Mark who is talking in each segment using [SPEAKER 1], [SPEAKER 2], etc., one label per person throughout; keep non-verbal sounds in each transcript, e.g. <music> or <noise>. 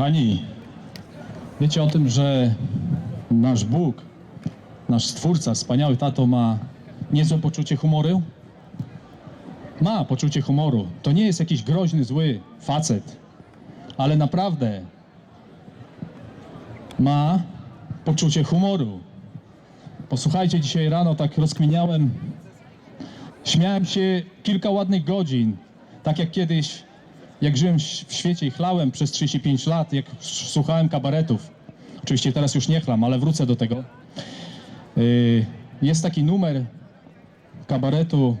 [SPEAKER 1] Kochani, wiecie o tym, że nasz Bóg, nasz Stwórca, wspaniały tato ma niezłe poczucie humoru? Ma poczucie humoru. To nie jest jakiś groźny, zły facet, ale naprawdę ma poczucie humoru. Posłuchajcie, dzisiaj rano tak rozkminiałem, śmiałem się kilka ładnych godzin, tak jak kiedyś, jak żyłem w świecie i chlałem przez 35 lat, jak słuchałem kabaretów. Oczywiście teraz już nie chlam, ale wrócę do tego. Yy, Jest taki numer kabaretu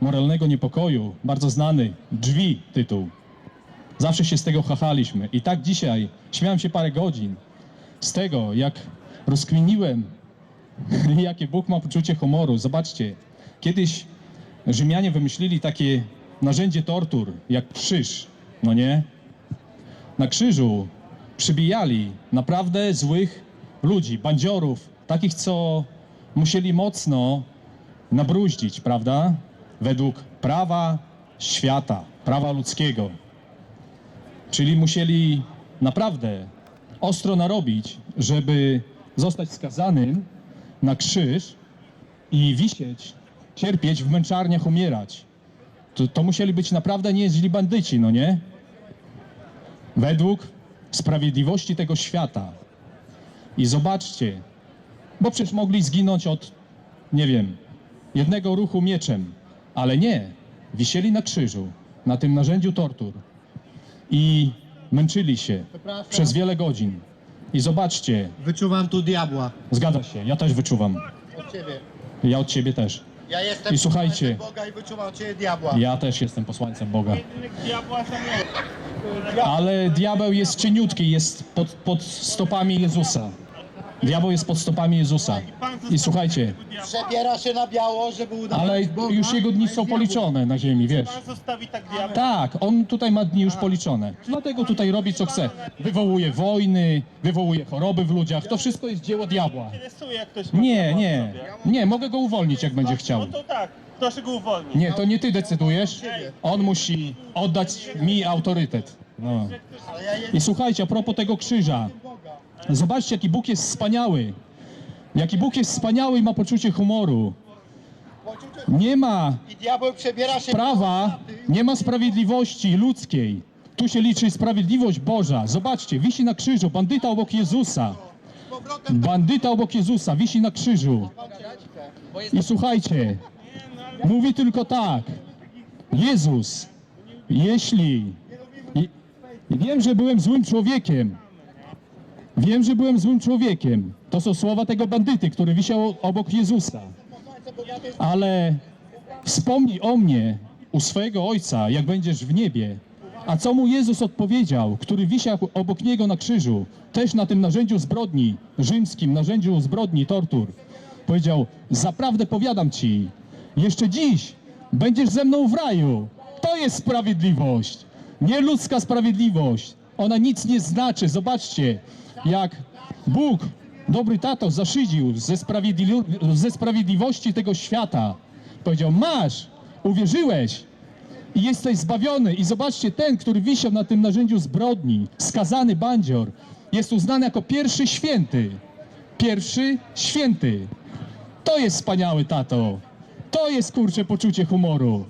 [SPEAKER 1] Moralnego Niepokoju, bardzo znany, Drzwi tytuł. Zawsze się z tego chachaliśmy. I tak dzisiaj śmiałem się parę godzin z tego, jak rozkminiłem, <laughs> jakie Bóg ma poczucie humoru. Zobaczcie, kiedyś Rzymianie wymyślili takie narzędzie tortur, jak krzyż, no nie? Na krzyżu przybijali naprawdę złych ludzi, bandziorów, takich, co musieli mocno nabruździć, prawda? Według prawa świata, prawa ludzkiego. Czyli musieli naprawdę ostro narobić, żeby zostać skazanym na krzyż i wisieć, cierpieć, w męczarniach umierać. To, to musieli być naprawdę nieźli bandyci, no nie? Według sprawiedliwości tego świata. I zobaczcie, bo przecież mogli zginąć od, nie wiem, jednego ruchu mieczem, ale nie. Wisieli na krzyżu, na tym narzędziu tortur i męczyli się
[SPEAKER 2] Przepraszam.
[SPEAKER 1] przez wiele godzin. I zobaczcie,
[SPEAKER 2] Wyczuwam tu diabła
[SPEAKER 1] zgadza się, ja też wyczuwam.
[SPEAKER 2] od ciebie.
[SPEAKER 1] Ja od ciebie też.
[SPEAKER 2] Ja jestem
[SPEAKER 1] I słuchajcie.
[SPEAKER 2] posłańcem Boga i wyczuwam ciebie diabła.
[SPEAKER 1] Ja też jestem posłańcem Boga.
[SPEAKER 3] Diabła samego.
[SPEAKER 1] Ale diabeł jest cieniutki, jest pod, pod stopami Jezusa. Diabeł jest pod stopami Jezusa. I słuchajcie,
[SPEAKER 2] Przebiera się na biało, żeby udawać
[SPEAKER 1] ale
[SPEAKER 2] Boga,
[SPEAKER 1] już jego dni są policzone na ziemi, wiesz.
[SPEAKER 3] Pan zostawi tak.
[SPEAKER 1] Tak, on tutaj ma dni już policzone. Dlatego tutaj robi co chce. Wywołuje wojny, wywołuje choroby w ludziach. To wszystko jest dzieło diabła.
[SPEAKER 3] Interesuje jak ktoś ma
[SPEAKER 1] Nie, nie,
[SPEAKER 3] sobie.
[SPEAKER 1] nie, mogę go uwolnić jak będzie chciał.
[SPEAKER 3] No to tak, proszę go uwolnić.
[SPEAKER 1] Nie, to nie ty decydujesz. On musi oddać mi autorytet. No.
[SPEAKER 2] Ale ja
[SPEAKER 1] I słuchajcie, a propos tego krzyża. Zobaczcie, jaki Bóg jest wspaniały. Jaki Bóg jest wspaniały i ma poczucie humoru. Nie ma prawa, nie ma sprawiedliwości ludzkiej. Tu się liczy sprawiedliwość Boża. Zobaczcie, wisi na krzyżu, bandyta obok Jezusa. Bandyta obok Jezusa, wisi na krzyżu. I słuchajcie, mówi tylko tak. Jezus, jeśli... I wiem, że byłem złym człowiekiem. Wiem, że byłem złym człowiekiem. To są słowa tego bandyty, który wisiał obok Jezusa. Ale wspomnij o mnie u swojego Ojca, jak będziesz w niebie. A co mu Jezus odpowiedział, który wisiał obok niego na krzyżu, też na tym narzędziu zbrodni, rzymskim narzędziu zbrodni, tortur. Powiedział, zaprawdę powiadam ci, jeszcze dziś będziesz ze mną w raju. To jest sprawiedliwość, nie ludzka sprawiedliwość. Ona nic nie znaczy. Zobaczcie, jak Bóg, dobry tato, zaszydził ze, ze sprawiedliwości tego świata. Powiedział, masz, uwierzyłeś, i jesteś zbawiony. I zobaczcie, ten, który wisiał na tym narzędziu zbrodni, skazany bandzior, jest uznany jako pierwszy święty. Pierwszy święty. To jest wspaniały tato. To jest kurcze poczucie humoru.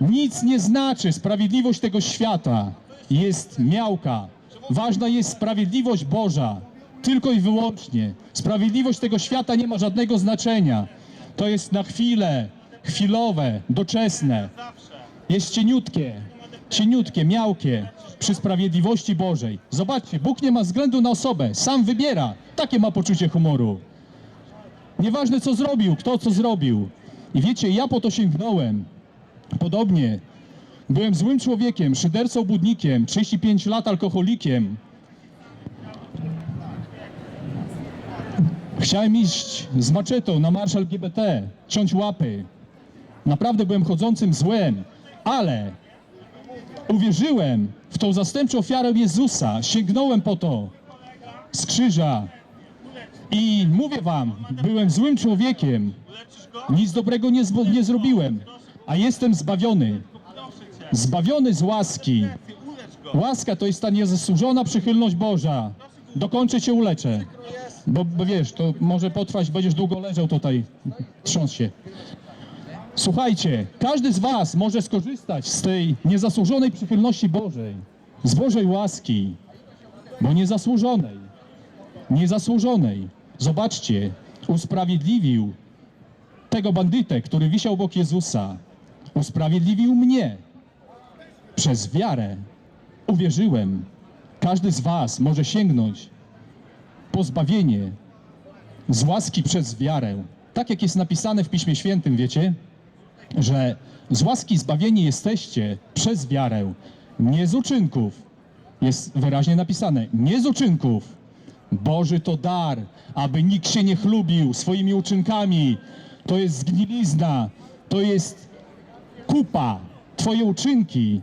[SPEAKER 1] Nic nie znaczy sprawiedliwość tego świata. Jest miałka. Ważna jest sprawiedliwość Boża. Tylko i wyłącznie. Sprawiedliwość tego świata nie ma żadnego znaczenia. To jest na chwilę, chwilowe, doczesne. Jest cieniutkie, cieniutkie, miałkie przy sprawiedliwości Bożej. Zobaczcie, Bóg nie ma względu na osobę, sam wybiera. Takie ma poczucie humoru. Nieważne co zrobił, kto co zrobił. I wiecie, ja po to sięgnąłem. Podobnie. Byłem złym człowiekiem, szydercą budnikiem, 35 lat alkoholikiem. Chciałem iść z maczetą na marsz LGBT, ciąć łapy. Naprawdę byłem chodzącym złem, ale uwierzyłem w tą zastępczą ofiarę Jezusa, sięgnąłem po to z krzyża i mówię wam, byłem złym człowiekiem, nic dobrego nie, nie zrobiłem, a jestem zbawiony. Zbawiony z łaski. Łaska to jest ta niezasłużona przychylność Boża. Dokończę cię uleczę. Bo, bo wiesz, to może potrwać, będziesz długo leżał tutaj, trząs się. Słuchajcie, każdy z was może skorzystać z tej niezasłużonej przychylności Bożej, z Bożej łaski, bo niezasłużonej, niezasłużonej. Zobaczcie, usprawiedliwił tego bandytę, który wisiał obok Jezusa. Usprawiedliwił mnie przez wiarę. Uwierzyłem. Każdy z was może sięgnąć po zbawienie z łaski przez wiarę. Tak jak jest napisane w Piśmie Świętym, wiecie, że z łaski zbawieni jesteście przez wiarę, nie z uczynków. Jest wyraźnie napisane, nie z uczynków. Boży to dar, aby nikt się nie chlubił swoimi uczynkami. To jest zgnilizna, to jest kupa. Twoje uczynki,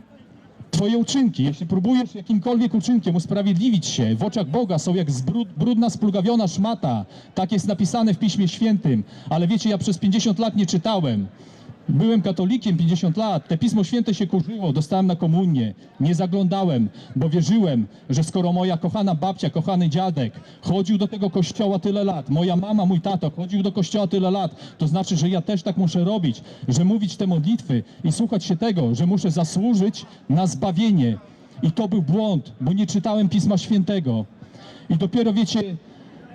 [SPEAKER 1] Twoje uczynki, jeśli próbujesz jakimkolwiek uczynkiem usprawiedliwić się w oczach Boga, są jak zbrud, brudna, splugawiona szmata. Tak jest napisane w Piśmie Świętym. Ale wiecie, ja przez 50 lat nie czytałem. Byłem katolikiem 50 lat, te Pismo Święte się kurzyło, dostałem na komunię, nie zaglądałem, bo wierzyłem, że skoro moja kochana babcia, kochany dziadek chodził do tego kościoła tyle lat, moja mama, mój tato chodził do kościoła tyle lat, to znaczy, że ja też tak muszę robić, że mówić te modlitwy i słuchać się tego, że muszę zasłużyć na zbawienie. I to był błąd, bo nie czytałem Pisma Świętego. I dopiero wiecie,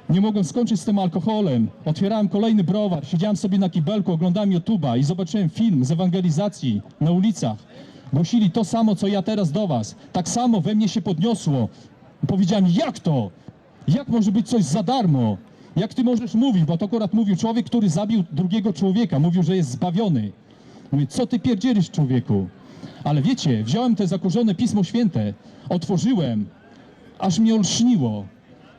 [SPEAKER 1] nie mogłem skończyć z tym alkoholem. Otwierałem kolejny browar, siedziałem sobie na kibelku, oglądałem YouTube'a i zobaczyłem film z ewangelizacji na ulicach. Głosili to samo, co ja teraz do was. Tak samo we mnie się podniosło. Powiedziałem, jak to? Jak może być coś za darmo? Jak ty możesz mówić? Bo to akurat mówił człowiek, który zabił drugiego człowieka. Mówił, że jest zbawiony. Mówię, co ty pierdzielisz, człowieku? Ale wiecie, wziąłem te zakurzone Pismo Święte, otworzyłem, aż mnie olśniło.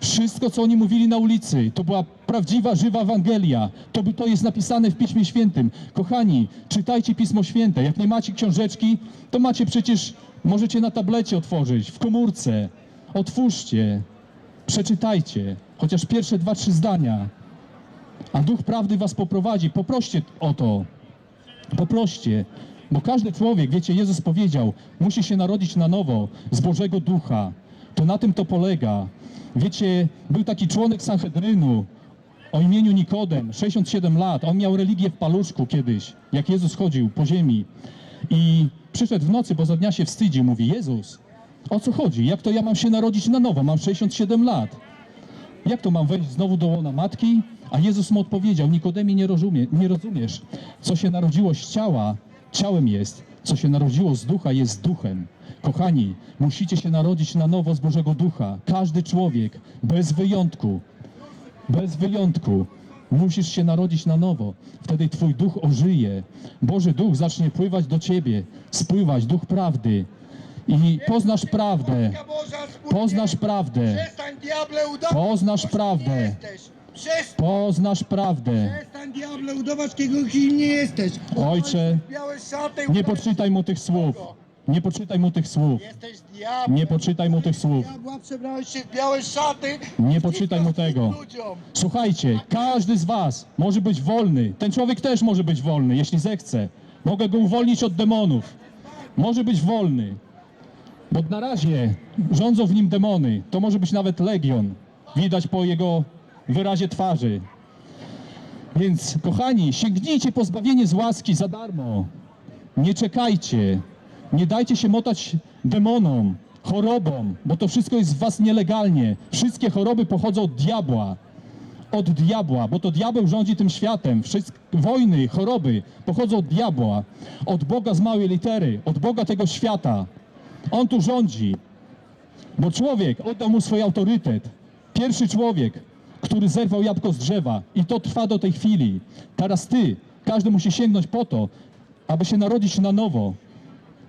[SPEAKER 1] Wszystko, co oni mówili na ulicy, to była prawdziwa, żywa Ewangelia. To, to jest napisane w Piśmie Świętym. Kochani, czytajcie Pismo Święte. Jak nie macie książeczki, to macie przecież, możecie na tablecie otworzyć, w komórce. Otwórzcie, przeczytajcie, chociaż pierwsze dwa, trzy zdania. A Duch Prawdy was poprowadzi. Poproście o to. Poproście, bo każdy człowiek, wiecie, Jezus powiedział, musi się narodzić na nowo z Bożego Ducha. To na tym to polega. Wiecie, był taki członek Sanhedrynu o imieniu Nikodem, 67 lat. On miał religię w paluszku kiedyś, jak Jezus chodził po ziemi. I przyszedł w nocy, bo za dnia się wstydził. Mówi, Jezus, o co chodzi? Jak to ja mam się narodzić na nowo? Mam 67 lat. Jak to mam wejść znowu do łona matki? A Jezus mu odpowiedział, Nikodemie, nie, rozumie, nie rozumiesz. Co się narodziło z ciała, ciałem jest. Co się narodziło z ducha, jest duchem. Kochani, musicie się narodzić na nowo z Bożego Ducha. Każdy człowiek, bez wyjątku, bez wyjątku. Musisz się narodzić na nowo. Wtedy Twój duch ożyje. Boży Duch zacznie pływać do Ciebie, spływać, duch prawdy. I poznasz prawdę. Poznasz prawdę. Poznasz prawdę. Poznasz prawdę.
[SPEAKER 2] przestań diable udawać, kim nie jesteś.
[SPEAKER 1] Ojcze. Nie poczytaj mu tych słów. Nie poczytaj mu tych słów.
[SPEAKER 2] Jesteś diabłem.
[SPEAKER 1] Nie poczytaj mu tych słów.
[SPEAKER 2] Diabła przebrałeś się w białe szaty.
[SPEAKER 1] Nie poczytaj mu tego. Słuchajcie, każdy z was może być wolny. Ten człowiek też może być wolny, jeśli zechce. Mogę go uwolnić od demonów. Może być wolny. Bo na razie rządzą w nim demony. To może być nawet legion. Widać po jego wyrazie twarzy. Więc, kochani, sięgnijcie po zbawienie z łaski za darmo. Nie czekajcie. Nie dajcie się motać demonom, chorobom, bo to wszystko jest w was nielegalnie. Wszystkie choroby pochodzą od diabła. Od diabła, bo to diabeł rządzi tym światem. Wszystkie wojny, choroby pochodzą od diabła. Od Boga z małej litery, od Boga tego świata. On tu rządzi. Bo człowiek oddał mu swój autorytet. Pierwszy człowiek, który zerwał jabłko z drzewa. I to trwa do tej chwili. Teraz ty, każdy musi sięgnąć po to, aby się narodzić na nowo.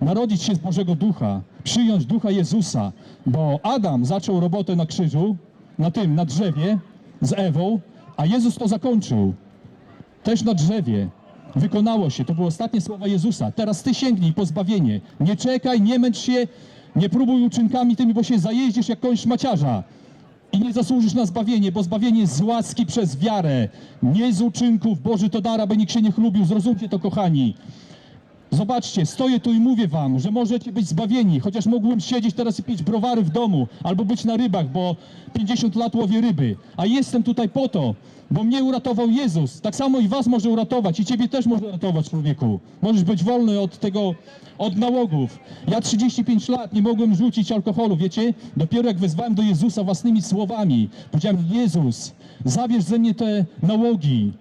[SPEAKER 1] Narodzić się z Bożego Ducha. Przyjąć Ducha Jezusa. Bo Adam zaczął robotę na krzyżu, na tym, na drzewie, z Ewą, a Jezus to zakończył. Też na drzewie. Wykonało się, to były ostatnie słowa Jezusa. Teraz ty sięgnij po zbawienie. Nie czekaj, nie męcz się, nie próbuj uczynkami tymi, bo się zajeździsz jak koń szmaciarza. I nie zasłużysz na zbawienie, bo zbawienie jest z łaski przez wiarę, nie z uczynków. Boży to dar, aby nikt się nie chlubił. Zrozumcie to, kochani. Zobaczcie, stoję tu i mówię wam, że możecie być zbawieni, chociaż mogłem siedzieć teraz i pić browary w domu, albo być na rybach, bo 50 lat łowię ryby. A jestem tutaj po to, bo mnie uratował Jezus. Tak samo i was może uratować i ciebie też może uratować, człowieku. Możesz być wolny od tego, od nałogów. Ja 35 lat nie mogłem rzucić alkoholu, wiecie? Dopiero jak wezwałem do Jezusa własnymi słowami, powiedziałem, Jezus, zabierz ze mnie te nałogi.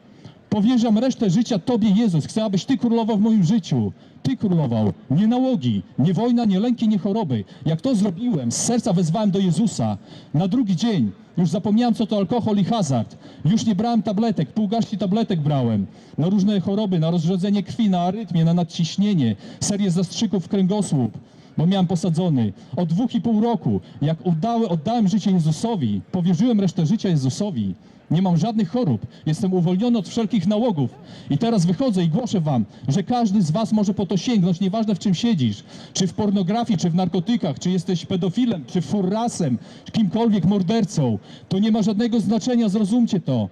[SPEAKER 1] Powierzam resztę życia Tobie, Jezus. Chcę, abyś Ty królował w moim życiu. Ty królował. Nie nałogi, nie wojna, nie lęki, nie choroby. Jak to zrobiłem, z serca wezwałem do Jezusa. Na drugi dzień już zapomniałem, co to alkohol i hazard. Już nie brałem tabletek, pół garści tabletek brałem. Na różne choroby, na rozrzedzenie krwi, na arytmię, na nadciśnienie, serię zastrzyków w kręgosłup bo miałem posadzony. Od dwóch i pół roku, jak udałem, oddałem życie Jezusowi, powierzyłem resztę życia Jezusowi, nie mam żadnych chorób, jestem uwolniony od wszelkich nałogów. I teraz wychodzę i głoszę wam, że każdy z was może po to sięgnąć, nieważne w czym siedzisz, czy w pornografii, czy w narkotykach, czy jesteś pedofilem, czy furrasem, czy kimkolwiek mordercą. To nie ma żadnego znaczenia, zrozumcie to.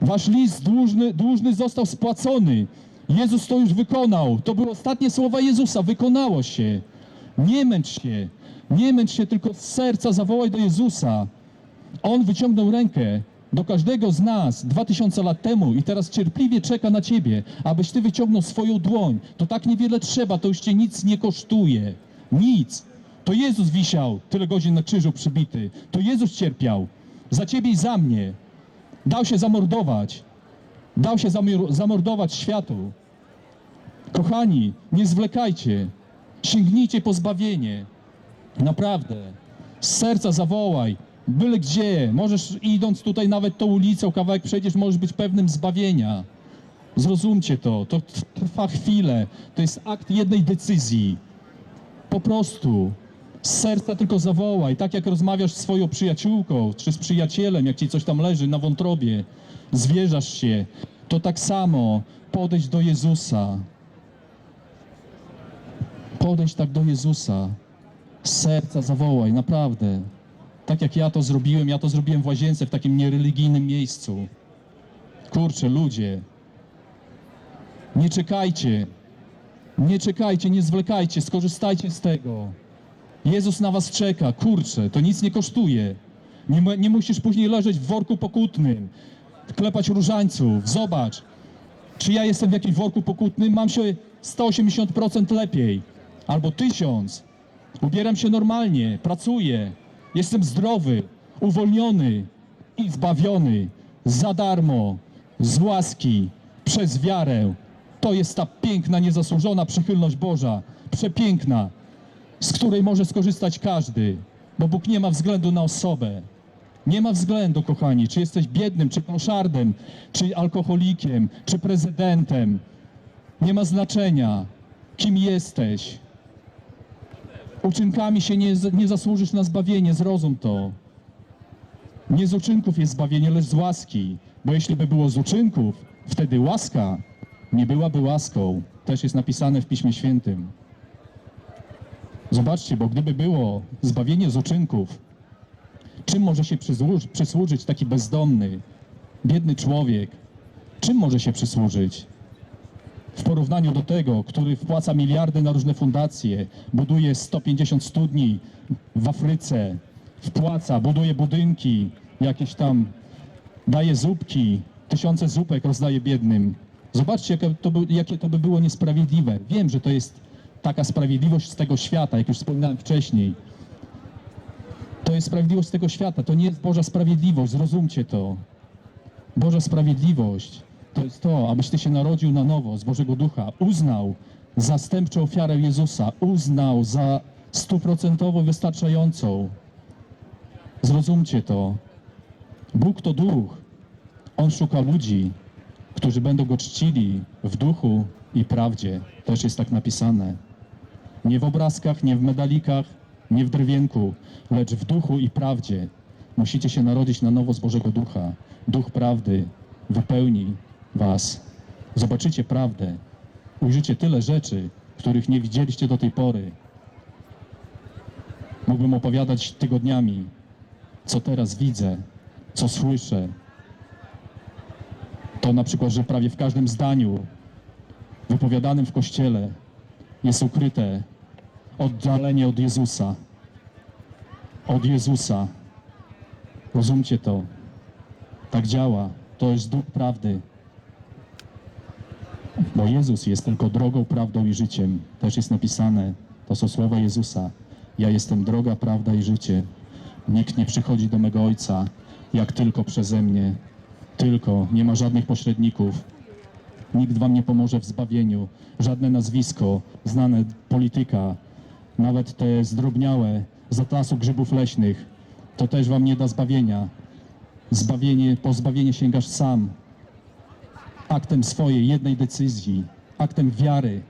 [SPEAKER 1] Wasz list dłużny, dłużny został spłacony. Jezus to już wykonał. To były ostatnie słowa Jezusa. Wykonało się. Nie męcz się. Nie męcz się, tylko z serca zawołaj do Jezusa. On wyciągnął rękę do każdego z nas dwa tysiące lat temu i teraz cierpliwie czeka na ciebie, abyś ty wyciągnął swoją dłoń. To tak niewiele trzeba, to już cię nic nie kosztuje. Nic. To Jezus wisiał tyle godzin na krzyżu przybity. To Jezus cierpiał. Za ciebie i za mnie. Dał się zamordować. Dał się zamor- zamordować światu. Kochani, nie zwlekajcie. Sięgnijcie po zbawienie. Naprawdę. Z serca zawołaj. Byle gdzie. Możesz idąc tutaj nawet tą ulicą, kawałek przejdziesz, możesz być pewnym zbawienia. Zrozumcie to. To trwa chwilę. To jest akt jednej decyzji. Po prostu. Z serca tylko zawołaj. Tak jak rozmawiasz z swoją przyjaciółką, czy z przyjacielem, jak ci coś tam leży na wątrobie, zwierzasz się, to tak samo podejdź do Jezusa. Podejdź tak do Jezusa. Serca zawołaj, naprawdę. Tak jak ja to zrobiłem, ja to zrobiłem w łazience, w takim niereligijnym miejscu. Kurczę, ludzie. Nie czekajcie. Nie czekajcie, nie zwlekajcie, skorzystajcie z tego. Jezus na was czeka, kurczę, to nic nie kosztuje. Nie, nie musisz później leżeć w worku pokutnym, klepać różańców. Zobacz, czy ja jestem w jakimś worku pokutnym? Mam się 180% lepiej, albo 1000. Ubieram się normalnie, pracuję, jestem zdrowy, uwolniony i zbawiony za darmo, z łaski, przez wiarę. To jest ta piękna, niezasłużona przychylność Boża, przepiękna, z której może skorzystać każdy, bo Bóg nie ma względu na osobę. Nie ma względu, kochani, czy jesteś biednym, czy kloszardem, czy alkoholikiem, czy prezydentem. Nie ma znaczenia, kim jesteś. Uczynkami się nie, nie zasłużysz na zbawienie, zrozum to. Nie z uczynków jest zbawienie, lecz z łaski. Bo jeśli by było z uczynków, wtedy łaska nie byłaby łaską. Też jest napisane w Piśmie Świętym. Zobaczcie, bo gdyby było zbawienie z uczynków, czym może się przysłużyć, taki bezdomny, biedny człowiek? Czym może się przysłużyć? W porównaniu do tego, który wpłaca miliardy na różne fundacje, buduje 150 studni w Afryce, wpłaca, buduje budynki, jakieś tam, daje zupki, tysiące zupek rozdaje biednym. Zobaczcie, jakie to, by, jakie to by było niesprawiedliwe. Wiem, że to jest taka sprawiedliwość z tego świata, jak już wspominałem wcześniej. To jest sprawiedliwość z tego świata, to nie jest Boża sprawiedliwość, zrozumcie to. Boża sprawiedliwość to jest to, abyś ty się narodził na nowo z Bożego Ducha, uznał zastępczą ofiarę Jezusa, uznał za stuprocentowo wystarczającą. Zrozumcie to. Bóg to duch. On szuka ludzi, którzy będą go czcili w duchu i prawdzie. Też jest tak napisane. Nie w obrazkach, nie w medalikach, nie w drewienku, lecz w duchu i prawdzie. Musicie się narodzić na nowo z Bożego Ducha. Duch prawdy wypełni was. Zobaczycie prawdę. Ujrzycie tyle rzeczy, których nie widzieliście do tej pory. Mógłbym opowiadać tygodniami, co teraz widzę, co słyszę. To na przykład, że prawie w każdym zdaniu wypowiadanym w kościele jest ukryte oddalenie od Jezusa. Od Jezusa. Rozumcie to. Tak działa. To jest duch prawdy. Bo Jezus jest tylko drogą, prawdą i życiem. Też jest napisane, to są słowa Jezusa. Ja jestem droga, prawda i życie. Nikt nie przychodzi do mego Ojca, jak tylko przeze mnie. Tylko, nie ma żadnych pośredników. Nikt wam nie pomoże w zbawieniu. Żadne nazwisko, znane polityka, nawet te zdrobniałe z atlasu grzybów leśnych, to też wam nie da zbawienia. Zbawienie, po zbawienie sięgasz sam, aktem swojej jednej decyzji, aktem wiary.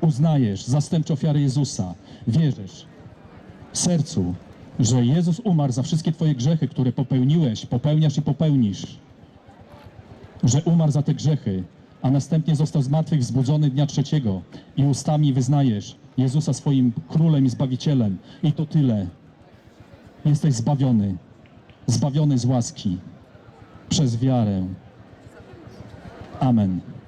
[SPEAKER 1] Uznajesz zastępczą ofiarę Jezusa, wierzysz w sercu, że Jezus umarł za wszystkie Twoje grzechy, które popełniłeś, popełniasz i popełnisz. Że umarł za te grzechy, a następnie został z martwych wzbudzony dnia trzeciego i ustami wyznajesz Jezusa swoim królem i zbawicielem. I to tyle. Jesteś zbawiony. Zbawiony z łaski. Przez wiarę. Amen.